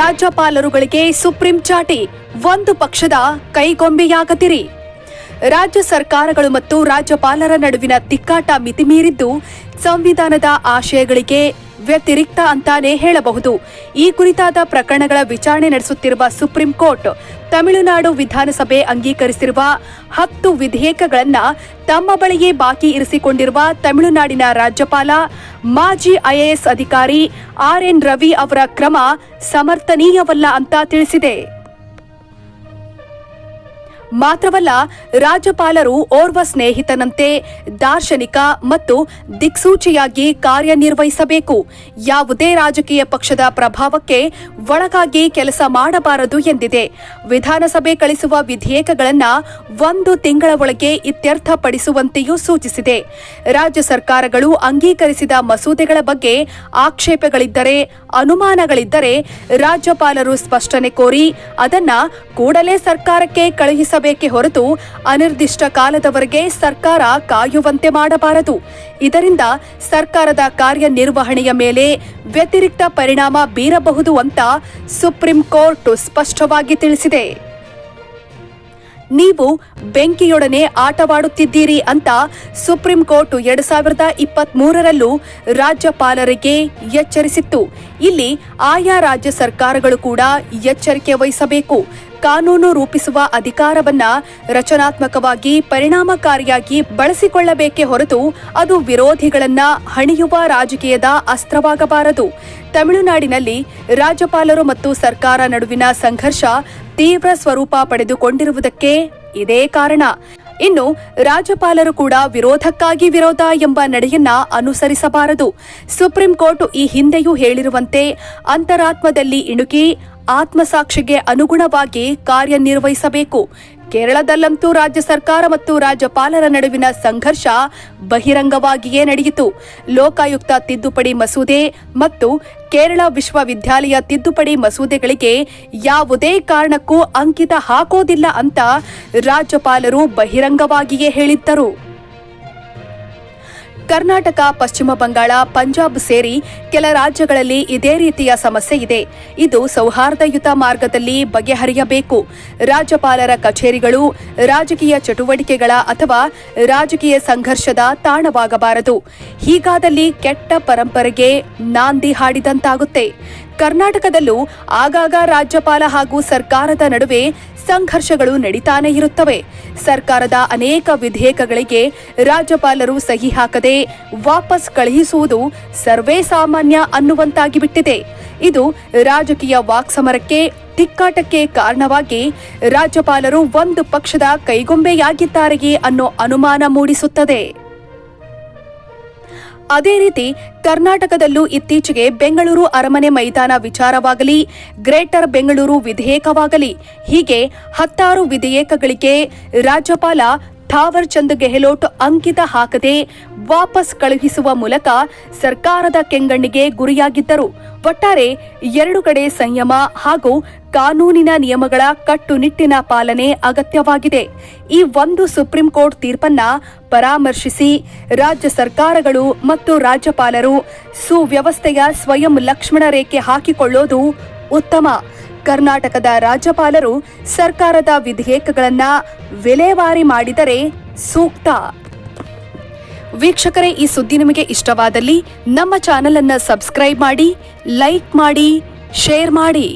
ರಾಜ್ಯಪಾಲರುಗಳಿಗೆ supreme ಚಾಟಿ, ಒಂದು ಪಕ್ಷದ ಕೈಗೊಂಬೆಯಾಗತಿರಿ ರಾಜ್ಯ ಸರ್ಕಾರಗಳು ಮತ್ತು ರಾಜ್ಯಪಾಲರ ನಡುವಿನ ತಿಕ್ಕಾಟ ಮಿತಿಮೀರಿದ್ದು, ಸಂವಿಧಾನದ ಆಶಯಗಳಿಗೆ ವ್ಯತಿರಿಕ್ತ ಅಂತಾನೆ ಹೇಳಬಹುದು. ಈ ಕುರಿತಾದ ಪ್ರಕರಣಗಳ ವಿಚಾರಣೆ ನಡೆಸುತ್ತಿರುವ ಸುಪ್ರೀಂ ಕೋರ್ಟ್, ತಮಿಳುನಾಡು ವಿಧಾನಸಭೆ ಅಂಗೀಕರಿಸಿರುವ ಹತ್ತು ವಿಧೇಯಕಗಳನ್ನು ತಮ್ಮ ಬಳಿಯೇ ಬಾಕಿ ಇರಿಸಿಕೊಂಡಿರುವ ತಮಿಳುನಾಡಿನ ರಾಜ್ಯಪಾಲ, ಮಾಜಿ ಐಎಎಸ್ ಅಧಿಕಾರಿ ಆರ್ ಎನ್ ರವಿ ಅವರ ಕ್ರಮ ಸಮರ್ಥನೀಯವಲ್ಲ ಅಂತ ತಿಳಿಸಿದೆ. ಮಾತ್ರವಲ್ಲ, ರಾಜ್ಯಪಾಲರು ಓರ್ವ ಸ್ನೇಹಿತನಂತೆ ದಾರ್ಶನಿಕ ಮತ್ತು ದಿಕ್ಸೂಚಿಯಾಗಿ ಕಾರ್ಯನಿರ್ವಹಿಸಬೇಕು. ಯಾವುದೇ ರಾಜಕೀಯ ಪಕ್ಷದ ಪ್ರಭಾವಕ್ಕೆ ಒಳಗಾಗಿ ಕೆಲಸ ಮಾಡಬಾರದು ಎಂದಿದೆ. ವಿಧಾನಸಭೆ ಕಳಿಸುವ ವಿಧೇಯಕಗಳನ್ನು ಒಂದು ತಿಂಗಳ ಒಳಗೆ ಇತ್ಯರ್ಥಪಡಿಸುವಂತೆಯೂ ಸೂಚಿಸಿದೆ. ರಾಜ್ಯ ಸರ್ಕಾರಗಳು ಅಂಗೀಕರಿಸಿದ ಮಸೂದೆಗಳ ಬಗ್ಗೆ ಆಕ್ಷೇಪಗಳಿದ್ದರೆ ಅನುಮಾನಗಳಿದ್ದರೆ ರಾಜ್ಯಪಾಲರು ಸ್ಪಷ್ಟನೆ ಕೋರಿ ಅದನ್ನ ಕೂಡಲೇ ಸರ್ಕಾರಕ್ಕೆ ಕಳುಹಿಸಬೇಕೇ ಹೊರತು ಅನಿರ್ದಿಷ್ಟ ಕಾಲದವರೆಗೆ ಸರ್ಕಾರ ಕಾಯುವಂತೆ ಮಾಡಬಾರದು. ಇದರಿಂದ ಸರ್ಕಾರದ ಕಾರ್ಯನಿರ್ವಹಣೆಯ ಮೇಲೆ ವ್ಯತಿರಿಕ್ತ ಪರಿಣಾಮ ಬೀರಬಹುದು ಅಂತ ಸುಪ್ರೀಂ ಕೋರ್ಟ್ ಸ್ಪಷ್ಟವಾಗಿ ತಿಳಿಸಿದೆ. ನೀವು ಬೆಂಕಿಯೊಡನೆ ಆಟವಾಡುತ್ತಿದ್ದೀರಿ ಅಂತ ಸುಪ್ರೀಂ ಕೋರ್ಟ್ ಎರಡ್ ಸಾವಿರದ ಇಪ್ಪತ್ತ್ ಮೂರರಲ್ಲೂ ರಾಜ್ಯಪಾಲರಿಗೆ ಎಚ್ಚರಿಸಿತ್ತು. ಇಲ್ಲಿ ಆಯಾ ರಾಜ್ಯ ಸರ್ಕಾರಗಳು ಕೂಡ ಎಚ್ಚರಿಕೆ ವಹಿಸಬೇಕು. ಕಾನೂನು ರೂಪಿಸುವ ಅಧಿಕಾರವನ್ನ ರಚನಾತ್ಮಕವಾಗಿ, ಪರಿಣಾಮಕಾರಿಯಾಗಿ ಬಳಸಿಕೊಳ್ಳಬೇಕೇ ಹೊರತು ಅದು ವಿರೋಧಿಗಳನ್ನ ಹಣಿಯುವ ರಾಜಕೀಯದ ಅಸ್ತ್ರವಾಗಬಾರದು. ತಮಿಳುನಾಡಿನಲ್ಲಿ ರಾಜ್ಯಪಾಲರು ಮತ್ತು ಸರ್ಕಾರ ನಡುವಿನ ಸಂಘರ್ಷ ತೀವ್ರ ಸ್ವರೂಪ ಪಡೆದುಕೊಂಡಿರುವುದಕ್ಕೆ ಇದೇ ಕಾರಣ. ಇನ್ನು ರಾಜ್ಯಪಾಲರು ಕೂಡ ವಿರೋಧಕ್ಕಾಗಿ ವಿರೋಧ ಎಂಬ ನಡೆಯನ್ನ ಅನುಸರಿಸಬಾರದು. ಸುಪ್ರೀಂ ಕೋರ್ಟ್ ಈ ಹಿಂದೆಯೂ ಹೇಳಿರುವಂತೆ, ಅಂತರಾತ್ಮದಲ್ಲಿ ಇಣುಕಿ ಆತ್ಮಸಾಕ್ಷಿಗೆ ಅನುಗುಣವಾಗಿ ಕಾರ್ಯನಿರ್ವಹಿಸಬೇಕು. ಕೇರಳದಲ್ಲಂತೂ ರಾಜ್ಯ ಸರ್ಕಾರ ಮತ್ತು ರಾಜ್ಯಪಾಲರ ನಡುವಿನ ಸಂಘರ್ಷ ಬಹಿರಂಗವಾಗಿಯೇ ನಡೆಯಿತು. ಲೋಕಾಯುಕ್ತ ತಿದ್ದುಪಡಿ ಮಸೂದೆ ಮತ್ತು ಕೇರಳ ವಿಶ್ವವಿದ್ಯಾಲಯ ತಿದ್ದುಪಡಿ ಮಸೂದೆಗಳಿಗೆ ಯಾವುದೇ ಕಾರಣಕ್ಕೂ ಅಂಕಿತ ಹಾಕೋದಿಲ್ಲ ಅಂತ ರಾಜ್ಯಪಾಲರು ಬಹಿರಂಗವಾಗಿಯೇ ಹೇಳಿದ್ದರು. ಕರ್ನಾಟಕ, ಪಶ್ಚಿಮ ಬಂಗಾಳ, ಪಂಜಾಬ್ ಸೇರಿ ಕೆಲ ರಾಜ್ಯಗಳಲ್ಲಿ ಇದೇ ರೀತಿಯ ಸಮಸ್ಯೆ ಇದೆ. ಇದು ಸೌಹಾರ್ದಯುತ ಮಾರ್ಗದಲ್ಲಿ ಬಗೆಹರಿಯಬೇಕು. ರಾಜ್ಯಪಾಲರ ಕಚೇರಿಗಳು, ರಾಜಕೀಯ ಚಟುವಟಿಕೆಗಳ ಅಥವಾ ರಾಜಕೀಯ ಸಂಘರ್ಷದ ತಾಣವಾಗಬಾರದು. ಹೀಗಾದಲ್ಲಿ ಕೆಟ್ಟ ಪರಂಪರೆಗೆ ನಾಂದಿ ಹಾಡಿದಂತಾಗುತ್ತೆ. ಕರ್ನಾಟಕದಲ್ಲೂ ಆಗಾಗ ರಾಜ್ಯಪಾಲ ಹಾಗೂ ಸರ್ಕಾರದ ನಡುವೆ ಸಂಘರ್ಷಗಳು ನಡೀತಾನೆ ಇರುತ್ತವೆ. ಸರ್ಕಾರದ ಅನೇಕ ವಿಧೇಯಕಗಳಿಗೆ ರಾಜ್ಯಪಾಲರು ಸಹಿ ಹಾಕದೆ ವಾಪಸ್ ಕಳುಹಿಸುವುದು ಸರ್ವೇ ಸಾಮಾನ್ಯ ಅನ್ನುವಂತಾಗಿಬಿಟ್ಟಿದೆ. ಇದು ರಾಜಕೀಯ ವಾಕ್ಸಮರಕ್ಕೆ, ತಿಕ್ಕಾಟಕ್ಕೆ ಕಾರಣವಾಗಿ ರಾಜ್ಯಪಾಲರು ಒಂದು ಪಕ್ಷದ ಕೈಗೊಂಬೆಯಾಗಿದ್ದಾರೆಯೇ ಅನ್ನೋ ಅನುಮಾನ ಮೂಡಿಸುತ್ತದೆ. ಅದೇ ರೀತಿ ಕರ್ನಾಟಕದಲ್ಲೂ ಇತ್ತೀಚೆಗೆ ಬೆಂಗಳೂರು ಅರಮನೆ ಮೈದಾನ ವಿಚಾರವಾಗಲಿ, ಗ್ರೇಟರ್ ಬೆಂಗಳೂರು ವಿಧೇಯಕವಾಗಲಿ, ಹೀಗೆ ಹತ್ತಾರು ವಿಧೇಯಕಗಳಿಗೆ ರಾಜ್ಯಪಾಲ ಥಾವರ್ ಚಂದ್ ಗೆಹ್ಲೋಟ್ ಅಂಕಿತ ಹಾಕದೆ ವಾಪಸ್ ಕಳುಹಿಸುವ ಮೂಲಕ ಸರ್ಕಾರದ ಕೆಂಗಣ್ಣಿಗೆ ಗುರಿಯಾಗಿದ್ದರು. ಒಟ್ಟಾರೆ ಎರಡು ಕಡೆ ಸಂಯಮ ಹಾಗೂ ಕಾನೂನಿನ ನಿಯಮಗಳ ಕಟ್ಟುನಿಟ್ಟಿನ ಪಾಲನೆ ಅಗತ್ಯವಾಗಿದೆ. ಈ ಒಂದು ಸುಪ್ರೀಂ ಕೋರ್ಟ್ ತೀರ್ಪನ್ನ ಪರಾಮರ್ಶಿಸಿ ರಾಜ್ಯ ಸರ್ಕಾರಗಳು ಮತ್ತು ರಾಜ್ಯಪಾಲರು ಸುವ್ಯವಸ್ಥೆಯ ಸ್ವಯಂ ಲಕ್ಷ್ಮಣ ರೇಖೆ ಹಾಕಿಕೊಳ್ಳೋದು ಉತ್ತಮ. ಕರ್ನಾಟಕದ ರಾಜ್ಯಪಾಲರು ಸರ್ಕಾರದ ವಿಧೇಯಕಗಳನ್ನ ವಿಲೇವಾರಿ ಮಾಡಿದರೆ ಸೂಕ್ತ. ವೀಕ್ಷಕರೇ, ಈ ಸುದ್ದಿ ನಿಮಗೆ ಇಷ್ಟವಾದಲ್ಲಿ ನಮ್ಮ ಚಾನೆಲ್ ಅನ್ನು ಸಬ್ಸ್ಕ್ರೈಬ್ ಮಾಡಿ, ಲೈಕ್ ಮಾಡಿ, ಶೇರ್ ಮಾಡಿ.